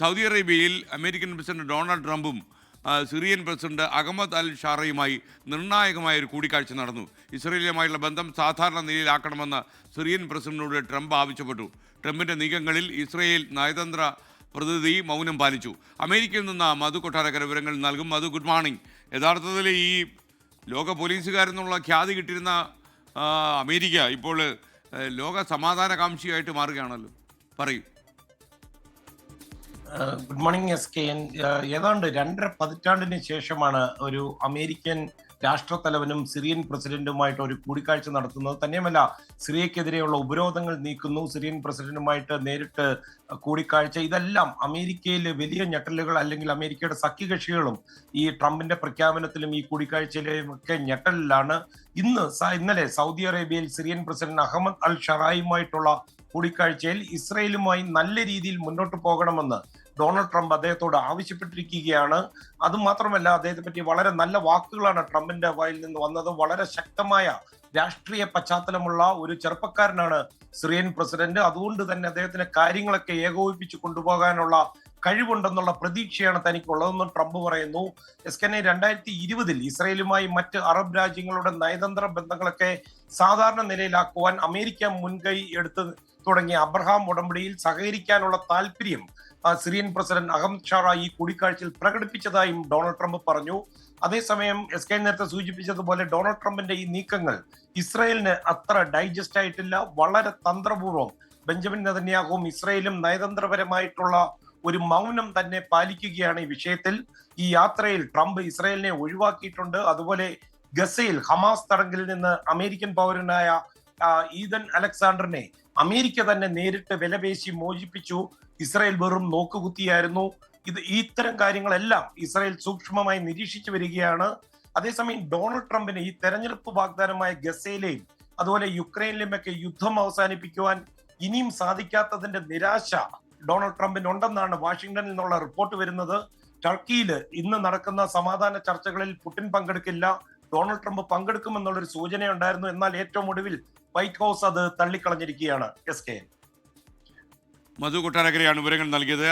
Saudi അറേബ്യയിൽ American president Donald ട്രംപും Syrian president Ahmed al ഷാറയുമായി നിർണായകമായ ഒരു കൂടിക്കാഴ്ച നടന്നു. ഇസ്രയേലുമായുള്ള ബന്ധം സാധാരണ നിലയിലാക്കണമെന്ന് സിറിയൻ പ്രസിഡന്റിനോട് ട്രംപ് ആവശ്യപ്പെട്ടു. ട്രംപിന്റെ നീക്കങ്ങളിൽ ഇസ്രയേൽ നയതന്ത്ര പ്രതിനിധി മൗനം പാലിച്ചു. അമേരിക്കയിൽ നിന്ന് മധു കൊട്ടാരക്കര വിവരങ്ങൾ നൽകും. Madhu good morning. യഥാർത്ഥത്തിൽ ഈ ലോക പോലീസുകാരെന്നുള്ള ഖ്യാതി കിട്ടിയിരുന്ന അമേരിക്ക ഇപ്പോൾ ലോക സമാധാനകാംക്ഷിയായിട്ട് മാറുകയാണല്ലോ. പറയൂ. Good morning S K N. ഏതാണ്ട് രണ്ടര പതിറ്റാണ്ടിന് ശേഷമാണ് ഒരു അമേരിക്കൻ രാഷ്ട്രത്തലവനും സിറിയൻ പ്രസിഡന്റുമായിട്ട് ഒരു കൂടിക്കാഴ്ച നടത്തുന്നത്. തന്നെയുമല്ല സിറിയക്കെതിരെയുള്ള ഉപരോധങ്ങൾ നീക്കുന്നു. സിറിയൻ പ്രസിഡന്റുമായിട്ട് നേരിട്ട് കൂടിക്കാഴ്ച. ഇതെല്ലാം അമേരിക്കയിൽ വലിയ ഞെട്ടലുകൾ അല്ലെങ്കിൽ അമേരിക്കയുടെ സഖ്യകക്ഷികളും ഈ ട്രംപിന്റെ പ്രഖ്യാപനത്തിലും ഈ കൂടിക്കാഴ്ചയിലും ഒക്കെ ഞെട്ടലിലാണ്. ഇന്ന് ഇന്നലെ സൗദി അറേബ്യയിൽ സിറിയൻ പ്രസിഡന്റ് അഹമ്മദ് അൽ ഷറായുമായിട്ടുള്ള കൂടിക്കാഴ്ചയിൽ ഇസ്രയേലുമായി നല്ല രീതിയിൽ മുന്നോട്ട് പോകണമെന്ന് ഡൊണാൾഡ് ട്രംപ് അദ്ദേഹത്തോട് ആവശ്യപ്പെട്ടിരിക്കുകയാണ്. അതുമാത്രമല്ല അദ്ദേഹത്തെ പറ്റി വളരെ നല്ല വാക്കുകളാണ് ട്രംപിന്റെ വായിൽ നിന്ന് വന്നത്. വളരെ ശക്തമായ രാഷ്ട്രീയ പശ്ചാത്തലമുള്ള ഒരു ചെറുപ്പക്കാരനാണ് സിറിയൻ പ്രസിഡന്റ്. അതുകൊണ്ട് തന്നെ അദ്ദേഹത്തിന് കാര്യങ്ങളൊക്കെ ഏകോപിപ്പിച്ച് കൊണ്ടുപോകാനുള്ള കഴിവുണ്ടെന്നുള്ള പ്രതീക്ഷയാണ് തനിക്കുള്ളതെന്നും ട്രംപ് പറയുന്നു. എസ് കെ രണ്ടായിരത്തി ഇരുപതിൽ ഇസ്രയേലുമായി മറ്റ് അറബ് രാജ്യങ്ങളുടെ നയതന്ത്ര ബന്ധങ്ങളൊക്കെ സാധാരണ നിലയിലാക്കുവാൻ അമേരിക്ക മുൻകൈ എടുത്ത് തുടങ്ങിയ അബ്രഹാം ഉടമ്പടിയിൽ സഹകരിക്കാനുള്ള താല്പര്യം സിറിയൻ പ്രസിഡന്റ് അഹം ഷാറ ഈ കൂടിക്കാഴ്ചയിൽ പ്രകടിപ്പിച്ചതായും ഡൊണാൾഡ് ട്രംപ് പറഞ്ഞു. അതേസമയം എസ് കെ നേരത്തെ സൂചിപ്പിച്ചതുപോലെ ഡൊണാൾഡ് ട്രംപിന്റെ ഈ നീക്കങ്ങൾ ഇസ്രയേലിന് അത്ര ഡൈജസ്റ്റ് ആയിട്ടില്ല. വളരെ തന്ത്രപൂർവം ബെഞ്ചമിൻ നെതന്യാഹുവും ഇസ്രയേലും നയതന്ത്രപരമായിട്ടുള്ള ഒരു മൗനം തന്നെ പാലിക്കുകയാണ് ഈ വിഷയത്തിൽ. ഈ യാത്രയിൽ ട്രംപ് ഇസ്രയേലിനെ ഒഴിവാക്കിയിട്ടുണ്ട്. അതുപോലെ ഗസയിൽ ഹമാസ് തടങ്കിൽ നിന്ന് അമേരിക്കൻ പൗരനായ ഈദൻ അലക്സാണ്ടറിനെ അമേരിക്ക തന്നെ നേരിട്ട് വിലപേശി മോചിപ്പിച്ചു. ഇസ്രായേൽ വെറും നോക്കുകുത്തിയായിരുന്നു. ഇത് ഇത്തരം കാര്യങ്ങളെല്ലാം ഇസ്രായേൽ സൂക്ഷ്മമായി നിരീക്ഷിച്ചു വരികയാണ്. അതേസമയം ഡൊണാൾഡ് ട്രംപിന് ഈ തെരഞ്ഞെടുപ്പ് വാഗ്ദാനമായ ഗസയിലെയും അതുപോലെ യുക്രൈനിലെയും ഒക്കെ യുദ്ധം അവസാനിപ്പിക്കുവാൻ ഇനിയും സാധിക്കാത്തതിന്റെ നിരാശ ഡൊണാൾഡ് ട്രംപിന് ഉണ്ടെന്നാണ് വാഷിംഗ്ടണിൽ നിന്നുള്ള റിപ്പോർട്ട് വരുന്നത്. ടർക്കിയിൽ ഇന്ന് നടക്കുന്ന സമാധാന ചർച്ചകളിൽ പുടിൻ പങ്കെടുക്കില്ല. ഡൊണാൾഡ് ട്രംപ് പങ്കെടുക്കുമെന്നുള്ളൊരു സൂചനയുണ്ടായിരുന്നു. എന്നാൽ ഏറ്റവും ഒടുവിൽ വൈറ്റ് ഹൗസ് അത് തള്ളിക്കളഞ്ഞിരിക്കുകയാണ് എസ് കെ മധു കൊട്ടാരക്കരയാണ് വിവരങ്ങൾ നൽകിയത്.